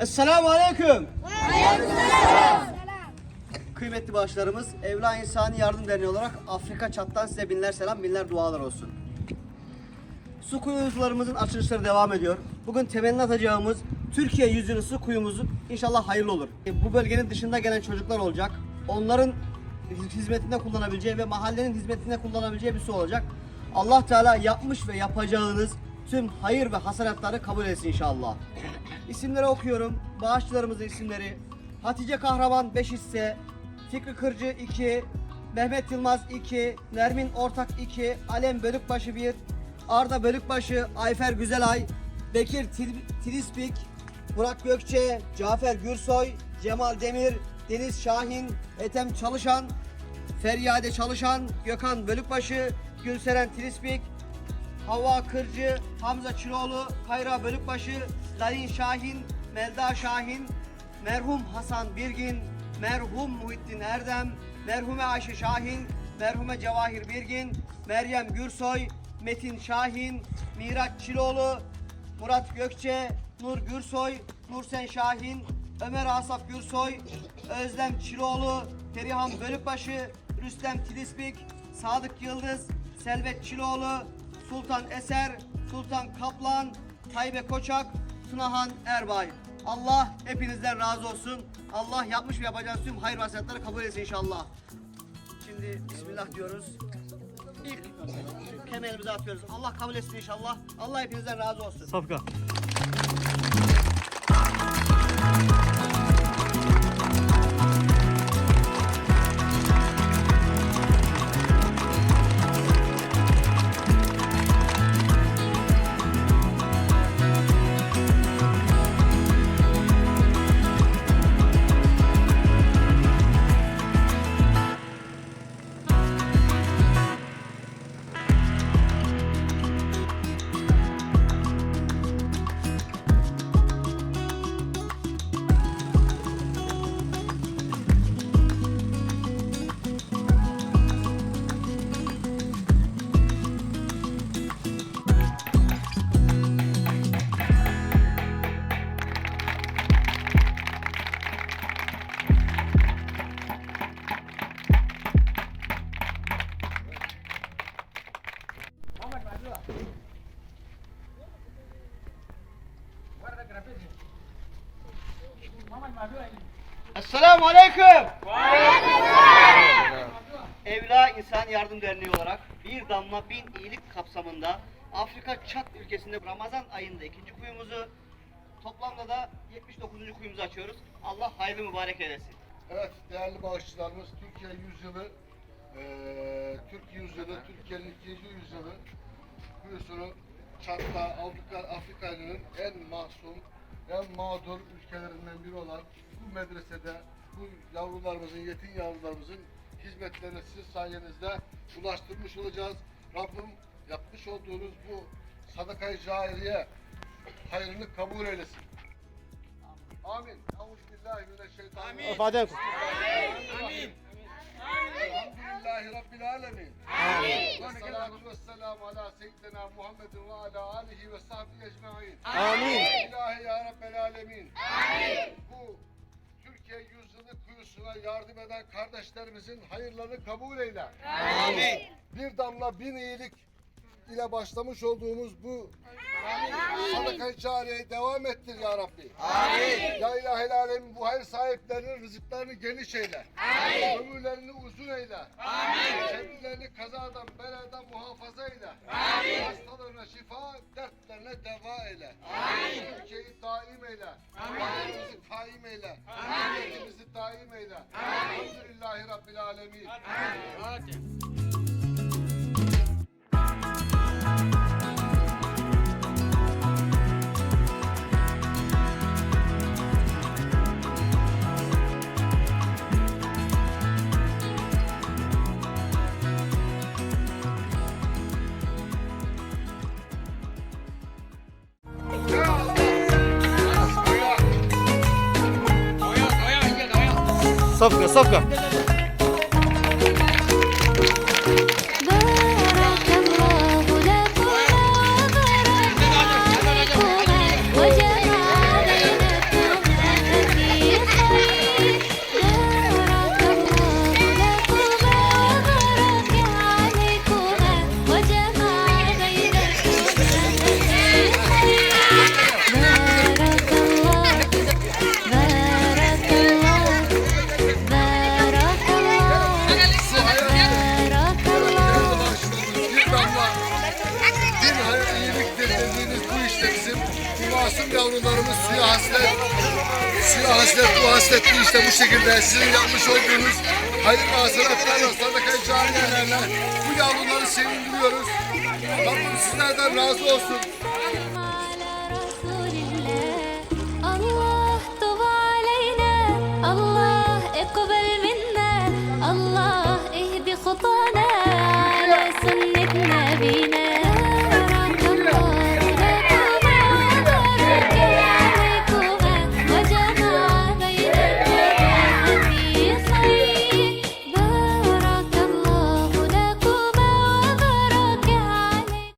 Esselamu Aleyküm. Kıymetli bağışlarımız, Evla İnsani Yardım Derneği olarak Afrika Çat'tan size binler selam, binler dualar olsun. Su kuyularımızın açılışları devam ediyor. Bugün temelini atacağımız Türkiye yüzünü su kuyumuz inşallah hayırlı olur. E, Bu bölgenin dışında gelen çocuklar olacak. Onların hizmetinde kullanabileceği ve mahallenin hizmetinde kullanabileceği bir su olacak. Allah Teala yapmış ve yapacağınız tüm hayır ve hasenatları kabul etsin inşallah. İsimleri okuyorum. Bağışçılarımızın isimleri. Hatice Kahraman 5 hisse, Fikri Kırcı 2, Mehmet Yılmaz 2, Nermin Ortak 2, Alem Bölükbaşı 1, Arda Bölükbaşı, Ayfer Güzelay, Bekir Til- Tilispik, Burak Gökçe, Cafer Gürsoy, Cemal Demir, Deniz Şahin, Ethem Çalışan, Feryade Çalışan, Gökhan Bölükbaşı, Gülseren Tilispik, Hava Kırcı, Hamza Çıroğlu, Kayra Bölükbaşı, Darin Şahin, Melda Şahin, merhum Hasan Birgin, merhum Muhittin Erdem, merhume Ayşe Şahin, merhume Cevahir Birgin, Meryem Gürsoy, Metin Şahin, Miraç Çiloğlu, Murat Gökçe, Nur Gürsoy, Nursen Şahin, Ömer Asaf Gürsoy, Özlem Çiloğlu, Perihan Bölükbaşı, Rüstem Tilispik, Sadık Yıldız, Selvet Çiloğlu, Sultan Eser, Sultan Kaplan, Taybe Koçak, Tunahan Erbay. Allah hepinizden razı olsun. Allah yapmış ve yapacağınız tüm hayır vasiyetleri kabul etsin inşallah. Şimdi Bismillah diyoruz. İlk kemerimizi atıyoruz. Allah kabul etsin inşallah. Allah hepinizden razı olsun. Safka. Esselamu Aleyküm. Evla İnsan Yardım Derneği olarak bir damla bin iyilik kapsamında Afrika Çat ülkesinde Ramazan ayında ikinci kuyumuzu toplamda da 79. kuyumuzu açıyoruz. Allah hayırlı mübarek eylesin. Evet değerli bağışçılarımız Türkiye yüzyılı, eee Türk yüzyılı, Türkiye'nin ikinci yüzyılı kuyusunu Çat'ta Afrika, Afrika'nın en masum, en mağdur ülkelerinden biri olan bu medresede bu yavrularımızın, yetim yavrularımızın hizmetlerini sizin sayenizde ulaştırmış olacağız. Rabbim yapmış olduğunuz bu sadakayı cariye hayrını kabul eylesin. Amin. Euzubillahimineşşeytanirracim. Fadel. Elhamdülillahi Rabbil alemin. Amin. Ve salatu ve selamu ala seyyidina Muhammedin ve ala alihi ve sahbihi ecma'in. Amin. İlahi ya Rabbel alemin. Amin. Bu Türkiye yüzyılı kuyusuna yardım eden kardeşlerimizin hayırlarını kabul eyle. Amin. Bir damla bin iyilik ile başlamış olduğumuz bu sadaka-i cariyeyi devam ettir ya Rabbi. Amin. Ya ilahe alemin bu hayır sahiplerinin rızıklarını geniş eyle. Amin. Ömürlerini uzun eyle. Amin. Kendilerini kazadan, beladan muhafaza eyle. Amin. Hastalarına şifa, dertlerine deva eyle. Amin. Ülkeyi daim eyle. Amin. Ülkemizi kaim eyle. Amin. Ülkemizi daim eyle. Amin. Elhamdülillahi Rabbil alemin. Safka, safka. Soft soft bir hayır iyiliktir dediğiniz bu işte bizim bu masum yavrularımız suya hasret. Suya hasret bu hasretli işte bu şekilde sizin yapmış olduğunuz hayır ve hasenatlarla sadaka cariyelerle bu yavruları sevindiriyoruz. Rabbim sizlerden razı olsun.